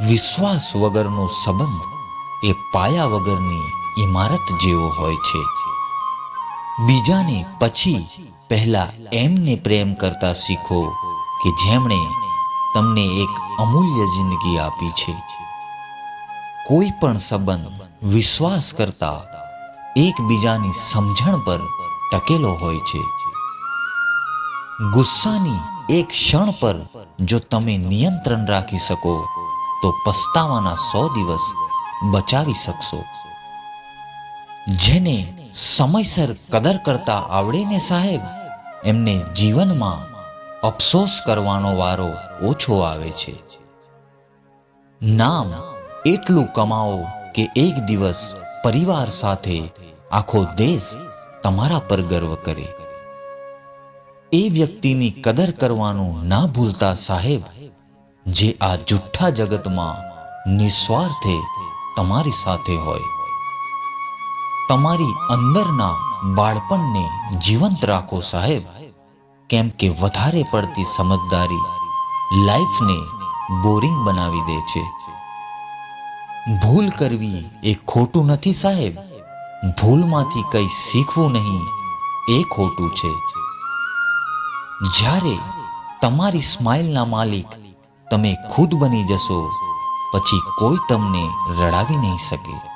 વિશ્વાસ વગરનો સંબંધ એ પાયા વગરની ઇમારત જેવો હોય છે. બીજાને પછી પહેલા એમને પ્રેમ કરતા શીખો કે જેમણે તમને એક અમૂલ્ય જિંદગી આપી છે. કોઈ પણ સંબંધ વિશ્વાસ કરતા એકબીજાની સમજણ પર ટકેલો હોય છે. ગુસ્સાની એક ક્ષણ પર જો તમે નિયંત્રણ રાખી શકો તો પસ્તાવાના સો દિવસ બચાવી શકશો. જેને સમયસર કદર કરતા આવડે ને સાહેબ, એમને જીવનમાં અફસોસ કરવાનો વારો ઓછો આવે છે. નામ એટલું કમાઓ કે એક દિવસ પરિવાર સાથે આખો દેશ તમારા પર ગર્વ કરે. એ વ્યક્તિની કદર કરવાનું ના ભૂલતા સાહેબ જે આ જુઠ્ઠા જગતમાં નિસ્વાર્થે તમારી સાથે હોય. તમારી અંદરના બાળપણને જીવંત રાખો સાહેબ. કેમ કે વધારે પડતી સમજદારી લાઈફને બોરિંગ બનાવી દે છે. ભૂલ કરવી એ ખોટું નથી સાહેબ. ભૂલમાંથી કંઈ શીખવું નહીં એ ખોટું છે. જ્યારે તમારી સ્માઇલના માલિક તમે ખુદ બની જશો પછી કોઈ તમને રડાવી નહીં શકે.